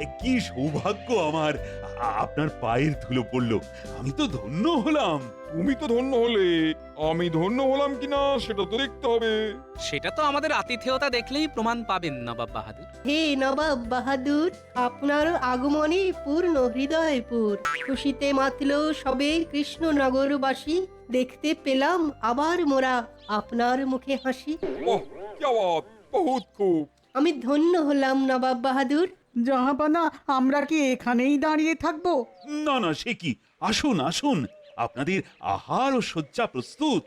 এ কি সৌভাগ্য আমার। আপনার পায়ের ধুলো পড়ল। আমি তো ধন্য হলাম। তুমি তো ধন্য হলে। আমি ধন্য হলাম কিনা সেটা তো দেখতে হবে। সেটা তো আমাদের আতিথেয়তা দেখলেই প্রমাণ পাবেন নবাব বাহাদুর। হে নবাব বাহাদুর আপনার আগমনে পূর্ণ হৃদয়পুর। খুশিতে মাতল সবে কৃষ্ণনগরবাসী। দেখতে পেলাম আবার মোরা আপনার মুখে হাসি। ওহ কি আওয়াজ! বহুত খুব। আমি ধন্য হলাম নবাব বাহাদুর। জাহাপানা আমরা কি এখানেই দাঁড়িয়ে থাকব? না না, সে কি? আসুন আসুন। আপনাদের আহার ও শয্যা প্রস্তুত।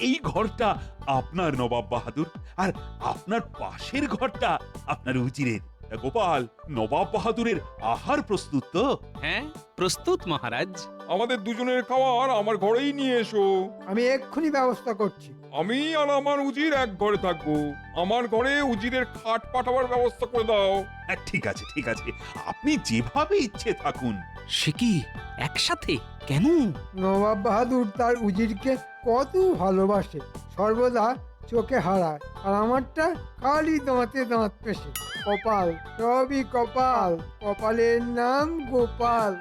এই ঘরটা আপনার নবাব বাহাদুর আর আপনার পাশের ঘরটা আপনার উজিরের। গোপাল নবাব বাহাদুরের আহার প্রস্তুত তো? হ্যাঁ প্রস্তুত মহারাজ। আমাদের দুজনের খাবার আমার ঘরেই নিয়ে এসো। আমি এক্ষুনি ব্যবস্থা করছি। আমি আর আমার উজির এক ঘরে থাকব। আমার ঘরে উজিরের খাট পাঠাবার ব্যবস্থা করে দাও। হ্যাঁ, ঠিক আছে ঠিক আছে। আপনি যেভাবে ইচ্ছে থাকুন। সে কি একসাথে? কেন? নবাব বাহাদুর তার উজিরকে কত ভালোবাসে। সর্বদা চোখে হারায় আর আমারটা খালি দাঁতে দাঁত পেশে। কপাল সবই কপাল। কপালের নাম গোপাল।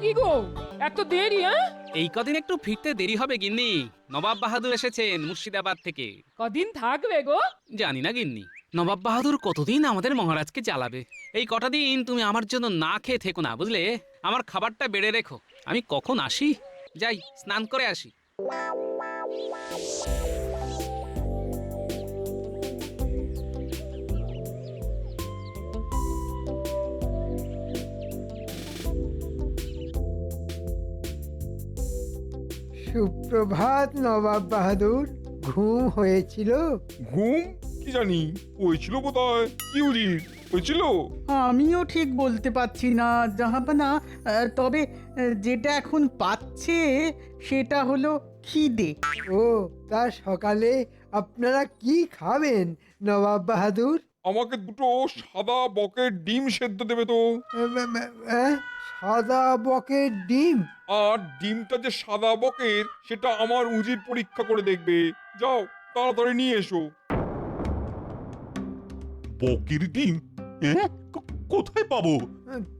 কি গো? এত দেরি হ্যাঁ? এই কদিন একটু ফিরতে দেরি হবে গিন্নি। নবাব বাহাদুর এসেছেন মুর্শিদাবাদ থেকে। কদিন থাকবে গো? জানি না গিন্নি। নবাব বাহাদুর কতদিন আমাদের মহারাজকে জ্বালাবে? এই কটা দিন তুমি আমার জন্য না খেয়ে থেকো না বুঝলে? আমার খাবারটা বেড়ে রেখো। আমি কখন আসি? যাই স্নান করে আসি। সুপ্রভাত নবাব বাহাদুর ঘুম হয়েছিল? ঘুম? কি জানি? হয়েছিল বোধহয়? কি উজির হয়েছিল? আমিও ঠিক বলতে পারছি না জাহাপানা আহ, তবে আহ, যেটা এখন পাচ্ছে সেটা হলো খিদে। ও তা সকালে আপনারা কি খাবেন নবাব বাহাদুর? আমাকে দুটো সাদা বকের ডিম সেদ্ধ দেবে তো। এম, এম, এম, সাদা বকের ডিম? আর ডিমটা যে সাদা বকের সেটা আমার উজির পরীক্ষা করে দেখবে। যাও তাড়াতাড়ি নিয়ে এসো। বকের ডিম হ্যাঁ। কোথায় পাবো?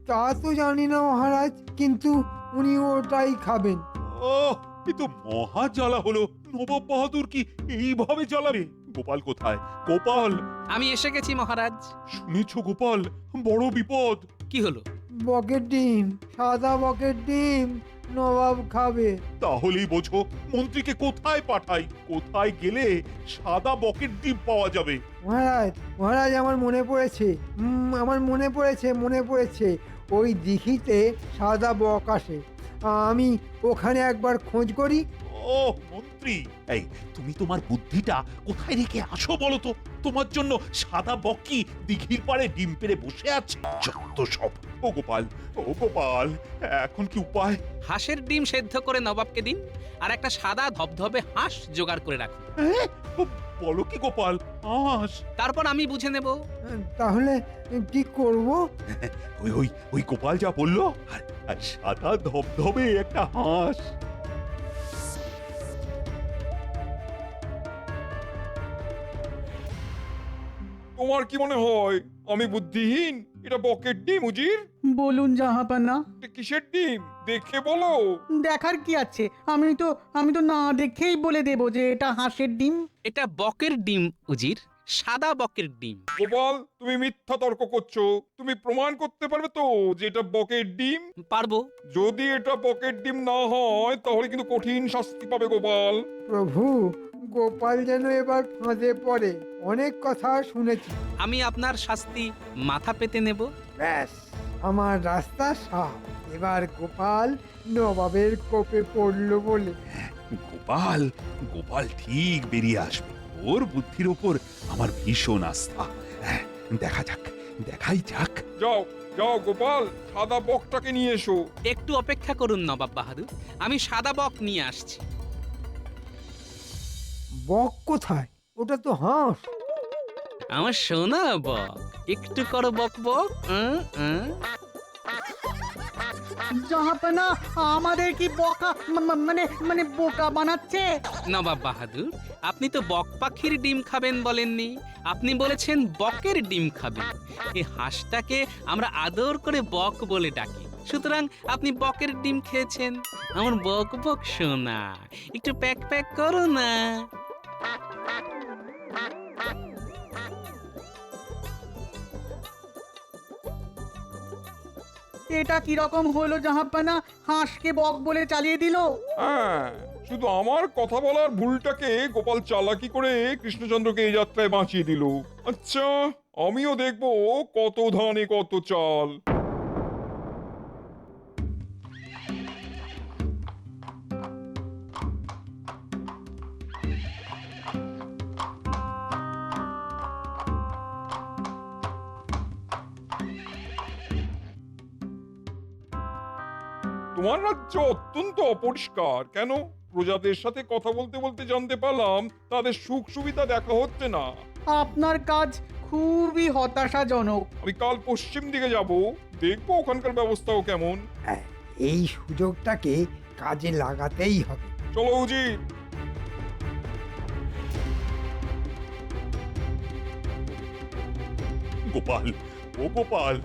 তা তো জানি না মহারাজ কিন্তু উনি ওটাই খাবেন। ও এ তো মহা জ্বালা হলো। নবাব বাহাদুর কি এইভাবে জ্বালাবে? গোপাল কোথায়? গোপাল! আমি এসে গেছি মহারাজ। শুনেছ গোপাল? বড় বিপদ। কি হলো? বকের ডিম সাদা বকের ডিম। নবাব খাবে। তাহলেই বোঝো মন্ত্রীকে কোথায় পাঠাই? কোথায় গেলে সাদা বকের ডিম পাওয়া যাবে? মহারাজ মহারাজ আমার মনে পড়েছে উম, আমার মনে পড়েছে মনে পড়েছে ওই দিঘিতে সাদা বক আসে। আমি ওখানে একবার খোঁজ করি। ও মন্ত্রী! এই তুমি তোমার বুদ্ধিটা কোথায় রেখে আসো বলো তো? তোমার জন্য সাদা বকি দিঘির পাড়ে ডিম পেড়ে বসে আছে। যত সব। ও গোপাল ও গোপাল এখন কি উপায়? হাঁসের ডিম সেদ্ধ করে নবাবকে দিন আর একটা সাদা ধবধবে হাঁস জোগাড় করে রাখুন। হ্যাঁ? ব- বলো কি গোপাল আস তারপর আমি বুঝে নেব। তাহলে কি করব? ওই ওই ওই গোপাল যা বলল আর আর সাদা ধবধবে একটা হাঁস। তোমার কি মনে হয়? আমি বুদ্ধিহীন? এটা বকের ডিম উজির? বলুন জাহাপানা এটা কিসের ডিম? দেখে বলো। দেখার কি আছে? আমি তো আমি তো না দেখেই বলে দেব যে এটা হাঁসের ডিম। এটা বকের ডিম উজির। সাদা বকের ডিম। গোপাল তুমি মিথ্যা তর্ক করছ। তুমি প্রমাণ করতে পারবে তো যে এটা বকের ডিম? পারব। যদি এটা বকের ডিম না হয় তাহলে কিন্তু কঠিন শাস্তি পাবে গোপাল। প্রভু গোপাল যেন এবার ফাঁদে পড়ে। অনেক কথা শুনেছি। আমি আপনার শাস্তি মাথা পেতে নেব। ব্যাস আমার রাস্তা সাফ। এবার গোপাল নবাবের কোপে পড়ল বলে। গোপাল গোপাল ঠিক বেরিয়ে আসবে। ওর বুদ্ধির ওপর আমার ভীষণ আস্থা। হ্যাঁ, দেখা যাক দেখাই যাক। যাও যাও গোপাল সাদা বকটাকে নিয়ে এসো। একটু অপেক্ষা করুন নবাব বাহাদুর আমি সাদা বক নিয়ে আসছি। বক কোথায়? ওটা তো হাঁস। আমার সোনা বক একটু করো বক বক উম, উম। জাহাপানা, আমাদের কি বোকা মানে মানে বোকা বানাচ্ছে? নবাব বাহাদুর, আপনি তো বক পাখির ডিম খাবেন বলেননি। আপনি বলেছেন বকের ডিম খাবেন এই হাঁসটাকে আমরা আদর করে বক বলে ডাকি। সুতরাং আপনি বকের ডিম খেয়েছেন। আমার বক বক শোনা একটু প্যাক প্যাক করো না। এটা কীরকম হলো জাহাপানা হাঁসকে বক বলে চালিয়ে দিল। হ্যাঁ শুধু আমার কথা বলার ভুলটাকে গোপাল চালাকি করে কৃষ্ণচন্দ্রকে এই যাত্রায় বাঁচিয়ে দিল। আচ্ছা আমিও দেখব কত ধানে কত চাল। তোমার রাজ্য অত্যন্ত অপরিষ্কার। কেন? প্রজাদের সাথে কথা বলতে বলতে জানতে পারলাম তাদের সুখ সুবিধা দেখা হচ্ছে না। আপনার কাজ খুবই হতাশাজনক। আমি কাল পশ্চিম দিকে যাব। দেখব ওখানকার ব্যবস্থাও কেমন। হ্যাঁ, এই সুযোগটাকে কাজে লাগাতেই হবে। চলো উজির গোপাল ও গোপাল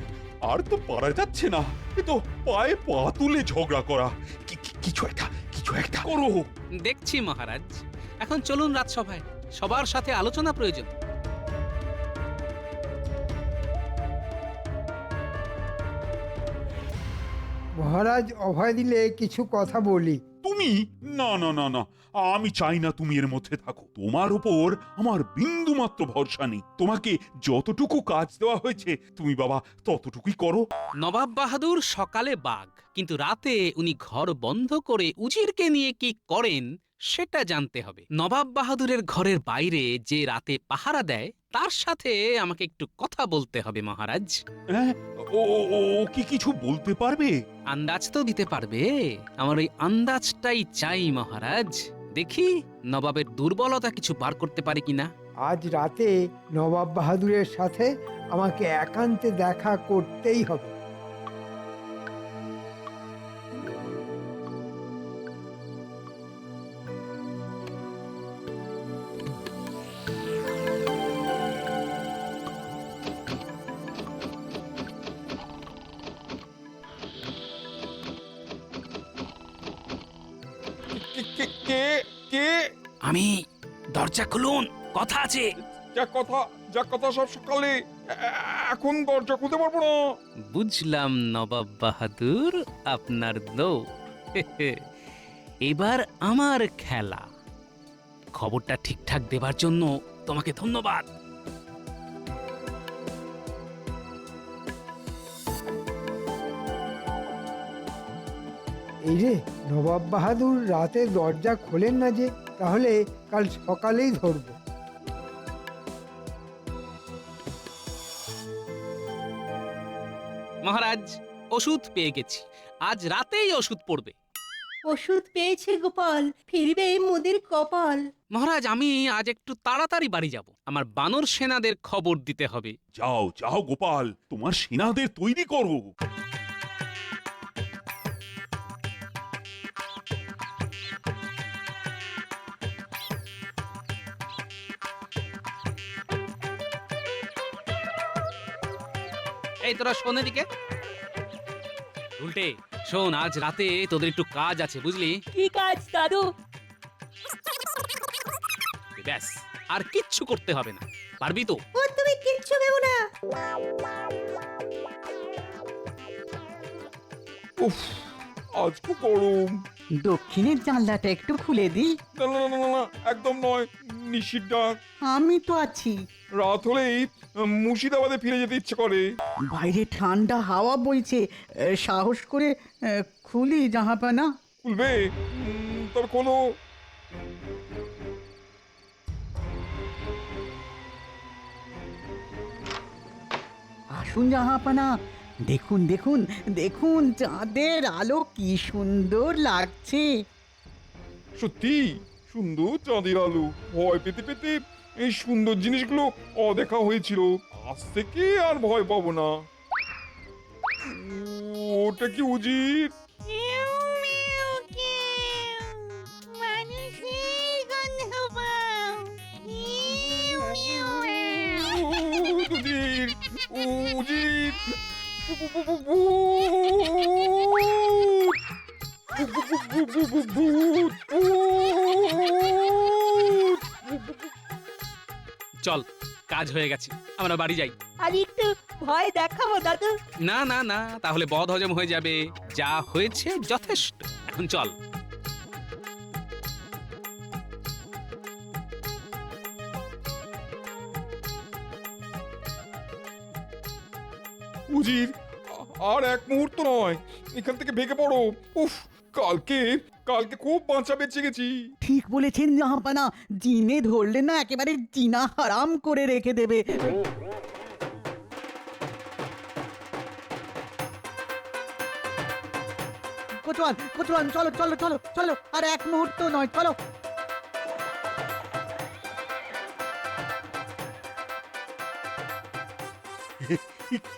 আর তো পারা যাচ্ছে না। এ তো পায়ে পা তুলে ঝগড়া করা। কি- কি- কিছু একটা কিছু একটা করো। দেখছি মহারাজ। এখন চলুন রাজসভায়। সবার সাথে আলোচনা প্রয়োজন। মহারাজ অভয় দিলে কিছু কথা বলি। তুমি? না না না না। আমি চাই না তুমি এর মধ্যে থাকো। তোমার উপর আমার বিন্দু মাত্র ভরসা নেই। তোমাকে যতটুকু কাজ দেওয়া হয়েছে তুমি বাবা ততটুকুই করো। নবাব বাহাদুর সকালে বাঘ কিন্তু রাতে উনি ঘর বন্ধ করে উজিরকে নিয়ে কি করেন? সেটা জানতে হবে। নবাব বাহাদুরের ঘরের বাইরে যে রাতে পাহারা দেয় তার সাথে আমাকে একটু কথা বলতে হবে মহারাজ। হ্যাঁ ও ও- ও- ও কি কিছু বলতে পারবে? আন্দাজ তো দিতে পারবে। আমার ওই আন্দাজটাই চাই মহারাজ। দেখি নবাবের দুর্বলতা কিছু বার করতে পারে কিনা। আজ রাতে নবাব বাহাদুরের সাথে আমাকে একান্তে দেখা করতেই হবে। কে কে- কে? আমি দরজা খুলুন কথা আছে। যা কথা যা কথা সব সকালে। এ- এখন দরজা খুলতে পারব না। বুঝলাম নবাব বাহাদুর আপনার দৌড়। এবার আমার খেলা। খবরটা ঠিকঠাক দেবার জন্য তোমাকে ধন্যবাদ। এই রে নবাব বাহাদুর রাতে দরজা খোলেন না যে তাহলে কাল সকালেই ধরবো। মহারাজ ওষুধ পেয়ে গেছি। আজ রাতেই ওষুধ পড়বে। ওষুধ পেয়েছে গোপাল ফিরবে মোদের কপাল। মহারাজ আমি আজ একটু তাড়াতাড়ি বাড়ি যাব। আমার বানর সেনাদের খবর দিতে হবে। যাও যাও গোপাল তোমার সেনাদের তৈরি করো তোরা শোন দিকে? উল্টে শোন আজ রাতে তোদের একটু কাজ আছে বুঝলি? কি কাজ দাদু? ব্যাস আর কিচ্ছু করতে হবে না। পারবি তো? ও তুমি কিচ্ছু ভেবো না। উফ আজ খুব গরম। দক্ষিণের জানলাটা একটু খুলে দিই। না না না, না না একদম নয় নিশির ডাক আমি তো আছি। রাত হলেই উম, মুর্শিদাবাদে ফিরে যেতে ইচ্ছে করে। বাইরে ঠান্ডা হাওয়া বইছে এ, সাহস করে এ, খুলি জাহাপানা। খুলবে? উম, তবে কোনো আসুন জাহাপানা দেখুন দেখুন দেখুন, চাঁদের আলো কি সুন্দর লাগছে। সত্যি? সুন্দর চাঁদের আলো। ভয় পেতে পেতে এই সুন্দর জিনিসগুলো অদেখা হয়েছিল। আজ থেকে আর ভয় পাবো না। ওটা কি উজির? চল কাজ হয়ে গেছে। আমরা বাড়ি যাই। আর একটু ভয় দেখাবো দাদু। না না না তাহলে বদ হজম হয়ে যাবে। যা হয়েছে যথেষ্ট। এখন চল। উজির আর এক মুহূর্ত নয়। এখান থেকে ভেগে পড়ো। উফ, কালকে কালকে খুব বাঁচা বেঁচে গেছি। ঠিক বলেছেন জাহাপানা। জিনে ধরলে না একেবারে জিনা হারাম করে রেখে দেবে। কোচওয়ান কোচওয়ান চলো চলো চলো চলো। আর এক মুহূর্ত নয়, চলো।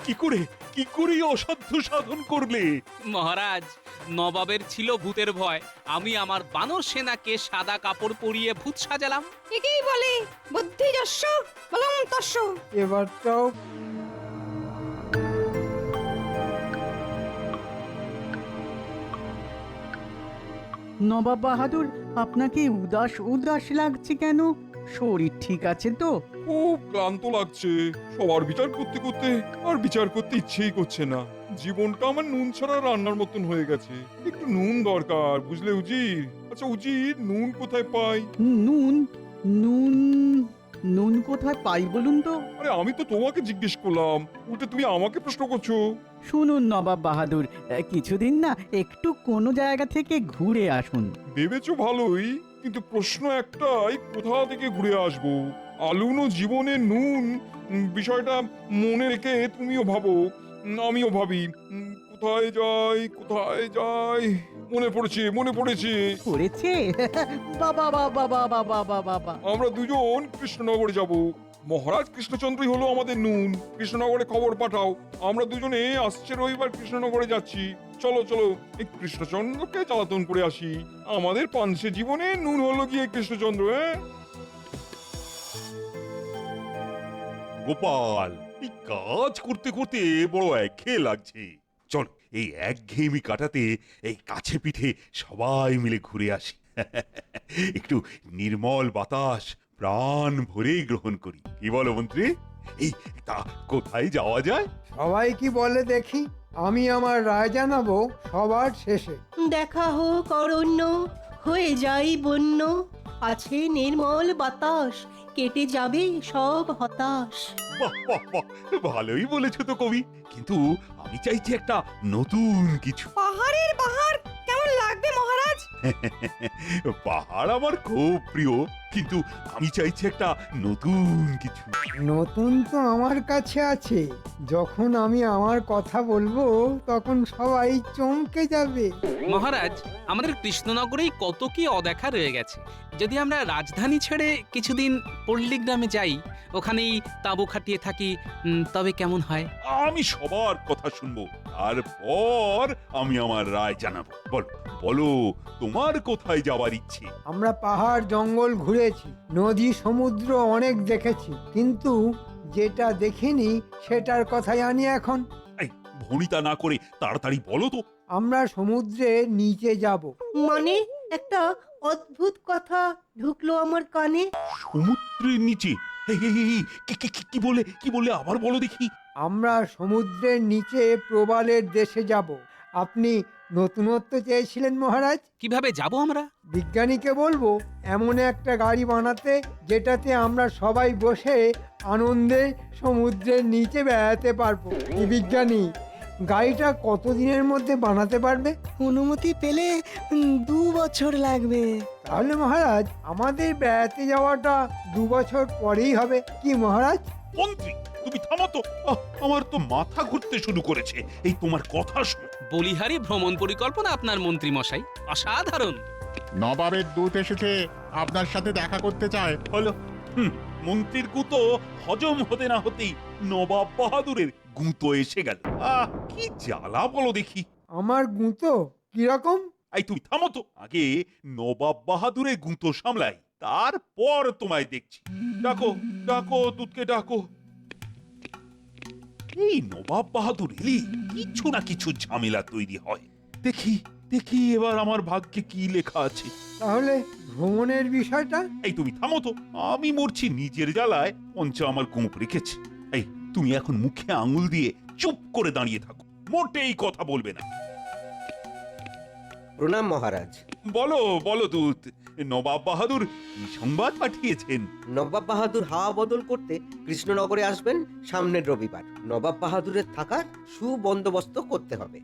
কি করে কি করে অসাধ্য সাধন করলে? মহারাজ নবাবের ছিল ভূতের ভয়। আমি আমার বানর সেনাকে সাদা কাপড় পরিয়ে ভূত সাজালাম। একেই বলে বুদ্ধি যস্য বলং তস্য। এবারটাও নবাব বাহাদুর আপনাকে উদাস উদাস লাগছে কেন? শরীর ঠিক আছে তো? খুব ক্লান্ত লাগছে। সবার বিচার করতে করতে আর বিচার করতে ইচ্ছেই করছে না। জীবনটা আমার নুন ছাড়া রান্নার মতন হয়ে গেছে। একটু নুন দরকার বুঝলে উজির? আচ্ছা উজির নুন কোথায় পাই? নুন? নুন? নুন কোথায় পাই বলুন তো? আরে আমি তো তোমাকে জিজ্ঞেস করলাম। উল্টে তুমি আমাকে প্রশ্ন করছ। শুনুন নবাব বাহাদুর কিছুদিন না একটু কোনো জায়গা থেকে ঘুরে আসুন। ভেবেছো ভালোই কিন্তু প্রশ্ন একটাই কোথা থেকে ঘুরে আসব? আলুনো জীবনে নুন বিষয়টা মনে রেখে তুমিও ভাবো আমিও ভাবি কোথায় যাই কোথায় যাই? মনে পড়েছে মনে পড়েছে। করেছে বাবা বাবা বাবা বাবা বাবা আমরা দুজন কৃষ্ণনগরে যাব। মহারাজ কৃষ্ণচন্দ্রই হলো আমাদের নুন। কৃষ্ণনগরে খবর পাঠাও। আমরা দুজনে আসছে রবিবার কৃষ্ণনগরে যাচ্ছি। চলো চলো এই কৃষ্ণচন্দ্রকে জ্বালাতন করে আসি। আমাদের পাঞ্চে জীবনে নুন হলো গিয়ে কৃষ্ণচন্দ্র হ্যাঁ? গোপাল এই কাজ করতে করতে বড় একঘেয়ে লাগছে। চল এই একঘেয়েমি কাটাতে এই কাছে পিঠে সবাই মিলে ঘুরে আসি। একটু নির্মল বাতাস প্রাণ ভরে গ্রহণ করি। কি বলো মন্ত্রী? এই তা কোথায় যাওয়া যায়? সবাই কি বলে দেখি? আমি আমার রায় জানাব সবার শেষে। দেখা হোক অরণ্য হয়ে যাই বন্য। আছে নির্মল বাতাস কেটে যাবে সব হতাশ। বাহ বাহ বাহ ভালোই বলেছ তো কবি। কিন্তু আমি চাইছি একটা নতুন কিছু। পাহাড়ের বাহার কেমন লাগবে মহারাজ? পাহাড় আমার খুব প্রিয়। কিন্তু আমি চাইছি একটা নতুন কিছু। নতুন তো আমার কাছে আছে। যখন আমি আমার কথা বলব তখন সবাই চমকে যাবে। মহারাজ আমাদের কৃষ্ণনগরেই কত কি অদেখা রয়ে গেছে। যদি আমরা রাজধানী ছেড়ে কিছুদিন পল্লী গ্রামে যাই ওখানেই তাঁবু খাটিয়ে থাকি উম, তবে কেমন হয়? আমি সবার কথা শুনব তারপর আমি আমার রায় জানাব। বলো বলো তোমার কোথায় যাবার ইচ্ছে? আমরা পাহাড় জঙ্গল ঘুরেছি নদী সমুদ্র অনেক দেখেছি। কিন্তু যেটা দেখিনি সেটার কথাই আনি এখন। এই ভনিতা না করে তাড়াতাড়ি বলো তো। আমরা সমুদ্রের নিচে যাব। মানে একটা অদ্ভুত কথা ঢুকলো আমার কানে। সমুদ্রের নিচে? এই, এই, এই, এই, কি- কি- কি- কি বলে কি বলে আবার বলো দেখি। আমরা সমুদ্রের নিচে প্রবালের দেশে যাব। আপনি নতুনত্ব চেয়েছিলেন মহারাজ? কীভাবে যাব আমরা? বিজ্ঞানীকে বলব এমন একটা গাড়ি বানাতে যেটাতে আমরা সবাই বসে আনন্দে সমুদ্রের নিচে বেড়াতে পারব। কি বিজ্ঞানী গাড়িটা কতদিনের মধ্যে বানাতে পারবে? অনুমতি পেলে উম, দু বছর লাগবে। তাহলে মহারাজ আমাদের বেড়াতে যাওয়াটা দু বছর পরেই হবে কি মহারাজ? মন্ত্রী তুমি থামো তো। আহ, আমার তো মাথা ঘুরতে শুরু করেছে। এই তোমার কথা শুনে। বলিহারি ভ্রমণ পরিকল্পনা আপনার মন্ত্রী মশাই অসাধারণ। নবাবের দূত এসেছে। আপনার সাথে দেখা করতে চায়। হলো হুম, মন্ত্রীর গুতো হজম হতে না হতেই নবাব বাহাদুরের গুঁতো এসে গেল। আহ কি জ্বালা বলো দেখি। আমার গুঁতো কীরকম? এই তুমি থামো তো। আগে নবাব বাহাদুরের গুঁতো সামলাই। তারপর তোমায় দেখছি। ডাকো ডাকো দুধকে ডাকো। এই নবাব বাহাদুর এলি কিছু না কিছু ঝামেলা তৈরি হয়। দেখি দেখি এবার আমার ভাগ্যে কি লেখা আছে। তাহলে ভ্রমণের বিষয়টা? এই তুমি থামো তো আমি মরছি নিজের জ্বালায় পঞ্চা আমার গোপ রেখেছে। এই তুমি এখন মুখে আঙুল দিয়ে চুপ করে দাঁড়িয়ে থাকো মোটেই কথা বলবে না। প্রণাম মহারাজ। বলো বলো দূত নবাব বাহাদুর কি সংবাদ পাঠিয়েছেন? নবাব বাহাদুর হাওয়া বদল করতে কৃষ্ণনগরে আসবেন সামনের রবিবার। নবাব বাহাদুরের থাকার সুবন্দোবস্ত করতে হবে।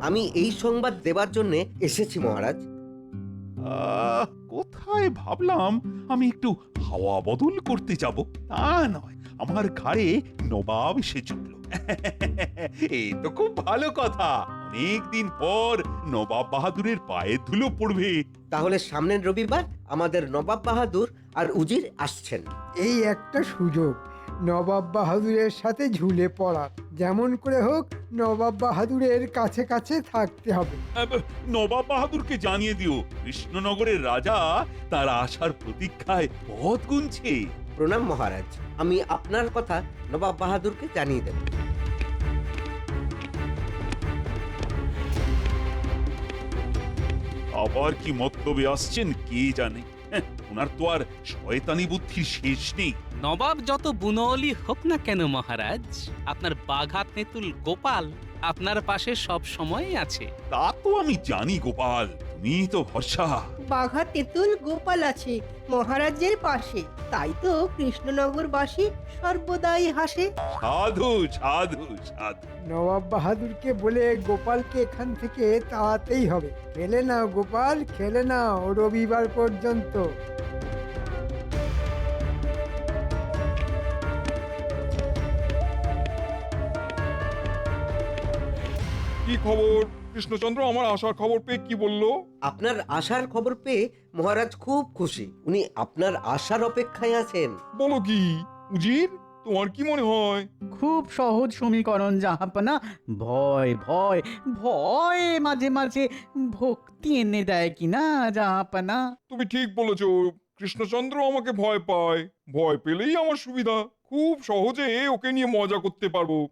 আমি এই সংবাদ দেবার জন্য এসেছি মহারাজ। আহ, কোথায় ভাবলাম আমি একটু হাওয়া বদল করতে যাব? তা নয় আমার ঘাড়ে নবাব এসে চলল এই তো খুব ভালো কথা। অনেক দিন পর নবাব বাহাদুরের পায়ে ধুলো পড়বে। তাহলে সামনের রবিবার আমাদের নবাব বাহাদুর আর উজির আসছেন। এই একটা সুযোগ নবাব বাহাদুরের সাথে ঝুলে পড়া যেমন করে হোক নবাব বাহাদুরের কাছে কাছে থাকতে হবে। নবাব বাহাদুরকে জানিয়ে দিও কৃষ্ণনগরের রাজা তার আসার প্রতীক্ষায় পথ গুনছে। প্রণাম মহারাজ আমি আপনার কথা নবাব বাহাদুরকে জানিয়ে দেব। আবার কি মতলবে আসছেন কে জানে? হ্যাঁ, ওনার তো আর শয়তানি বুদ্ধির শেষ নেই। নবাব যত বুনলি হোক না কেন মহারাজ আপনার বাঘাত তেঁতুল গোপাল আপনার পাশে সব সময় আছে। তা তো আমি জানি গোপাল। তুমি তো ভরসা। বাঘা তেঁতুল গোপাল আছে মহারাজের পাশে। তাই তো কৃষ্ণনগরবাসী সর্বদাই হাসে। সাধু সাধু সাধু। নবাব বাহাদুরকে বলে গোপালকে এখান থেকে তাড়াতেই হবে। খেলে নাও গোপাল খেলে নাও রবিবার পর্যন্ত। কি খবর? কৃষ্ণচন্দ্র আমার আসার খবর পেয়ে কি বলল? আপনার আসার খবর পেয়ে মহারাজ খুব খুশি। উনি আপনার আসার অপেক্ষায় আছেন। বলো কি উজির তোমার কি মনে হয়? খুব সহজ সমীকরণ জাহাপনা। ভয় ভয় ভয় মাঝে মাঝে ভক্তি এনে দেয় কি না জাহাপনা? তুমি ঠিক বলেছ কৃষ্ণচন্দ্র আমাকে ভয় পায়। ভয় পেলেই আমার সুবিধা। খুব সহজে ওকে নিয়ে মজা করতে পারব।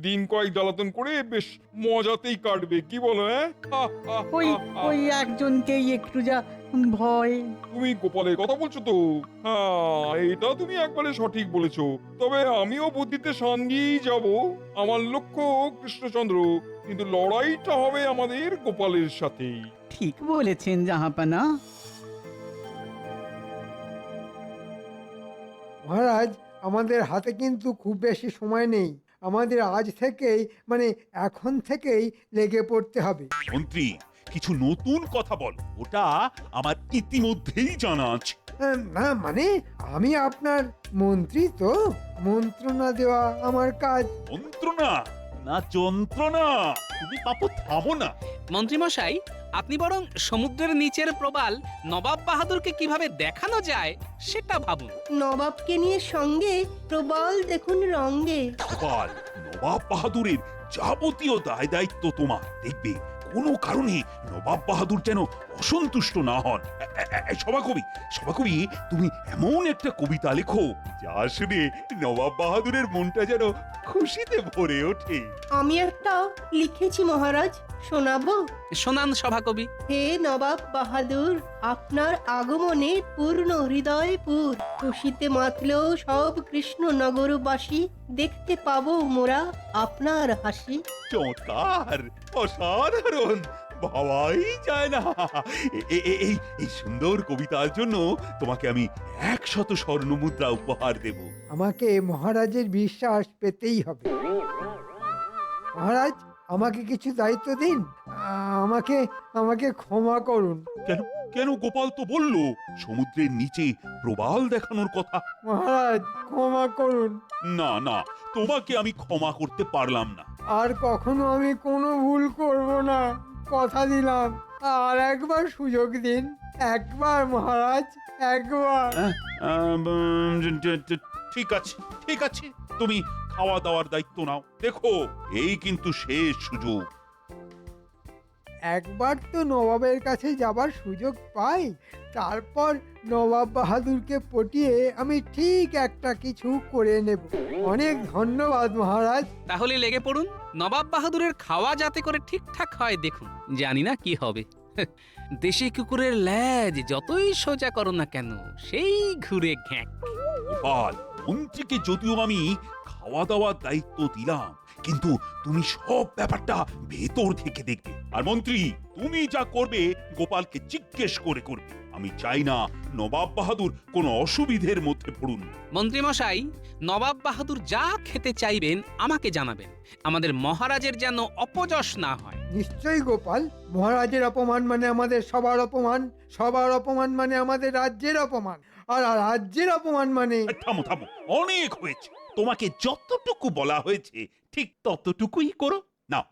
দিন কয়েক জ্বালাতন করে বেশ মজাতেই কাটবে। কি বলো হ্যাঁ? হা, হা, ওই। ওই একজনকেই একটু যা ভয়। তুমি গোপালের কথা বলছো তো? হ্যাঁ এটা তুমি একবারে সঠিক বলেছ। তবে আমিও বুদ্ধিতে সঙ্গেই যাব। আমার লক্ষ্য কৃষ্ণচন্দ্র কিন্তু লড়াইটা হবে আমাদের গোপালের সাথেই। ঠিক বলেছেন জাহাপনা। মহারাজ আমাদের হাতে কিন্তু খুব বেশি সময় নেই। আমাদের আজ থেকেই মানে এখন থেকেই লেগে পড়তে হবে। মন্ত্রী কিছু নতুন কথা বল। ওটা আমার ইতিমধ্যেই জানা আছে। আহ, না মানে আমি আপনার মন্ত্রী তো। মন্ত্রণা দেওয়া আমার কাজ। যন্ত্রণা না যন্ত্রণা। তুমি পাপো থামো না। মন্ত্রীমশাই আপনি বরং সমুদ্রের নিচের প্রবাল নবাব বাহাদুরকে কীভাবে দেখানো যায় সেটা ভাবুন। নবাবকে নিয়ে সঙ্গে প্রবাল দেখুন রঙ্গে। গোপাল নবাব বাহাদুরের যাবতীয় দায় দায়িত্ব তোমার দেখবে কোনো কারণে নবাব বাহাদুর যেন অসন্তুষ্ট না হন। সভাকবি সভাকবি তুমি এমন একটা কবিতা লেখো যা শুনে নবাব বাহাদুরের মনটা যেন খুশিতে ভরে ওঠে। আমি একটা লিখেছি মহারাজ। শোনাবো? শোনান সভাকবি। হে নবাব বাহাদুর আপনার আগমনে পূর্ণ হৃদয় পুর। খুশিতে মাতলেও সব কৃষ্ণ নগরবাসী দেখতে পাবো মোরা আপনার হাসি। চমৎকার অসাধারণ। ভাবাই যায় না। এই এই সুন্দর কবিতার জন্য তোমাকে আমি একশত স্বর্ণ মুদ্রা উপহার দেব। আমাকে মহারাজের বিশ্বাস পেতেই হবে। মহারাজ আমাকে কিছু দায়িত্ব দিন। আমাকে আমাকে ক্ষমা করুন। কেন কেন গোপাল তো বলল সমুদ্রের নিচে প্রবাল দেখানোর কথা? মহারাজ ক্ষমা করুন। না না তোমাকে আমি ক্ষমা করতে পারলাম না। আর কখনো আমি কোনো ভুল করব না। কথা দিলাম। আর একবার সুযোগ দিন। একবার, মহারাজ, একবার। জ- ঠিক আছে ঠিক আছে। তুমি খাওয়া দাওয়ার দায়িত্ব নাও। দেখো, এই কিন্তু শেষ সুযোগ। একবার তো নবাবের কাছে যাবার সুযোগ পাই। তারপর নবাব বাহাদুরকে পটিয়ে আমি ঠিক একটা কিছু করে নেব। অনেক ধন্যবাদ মহারাজ। তাহলে লেগে পড়ুন নবাব বাহাদুরের খাওয়া যাতে করে ঠিকঠাক হয় দেখুন। জানি না কি হবে। দেশি কুকুরের ল্যাজ যতই সোজা করো না কেন সেই ঘুরে ঘ্যাঁক। গোপাল মন্ত্রীকে যদিও আমি খাওয়া দাওয়ার দায়িত্ব দিলাম কিন্তু তুমি সব ব্যাপারটা ভেতর থেকে দেখবে। আর মন্ত্রী তুমি যা করবে গোপালকে জিজ্ঞেস করে করবে। আমি চাই না নবাব বাহাদুর কোনো অসুবিধের মধ্যে পড়ুন। মন্ত্রীমশাই নবাব বাহাদুর যা খেতে চাইবেন আমাকে জানাবেন। আমাদের মহারাজের যেন অপযশ না হয়। নিশ্চয়ই গোপাল মহারাজের অপমান মানে আমাদের সবার অপমান সবার অপমান মানে আমাদের রাজ্যের অপমান। আর রাজ্যের অপমান মানে থামো থামো অনেক হয়েছে। তোমাকে যতটুকু বলা হয়েছে ঠিক ততটুকুই করো। নাও।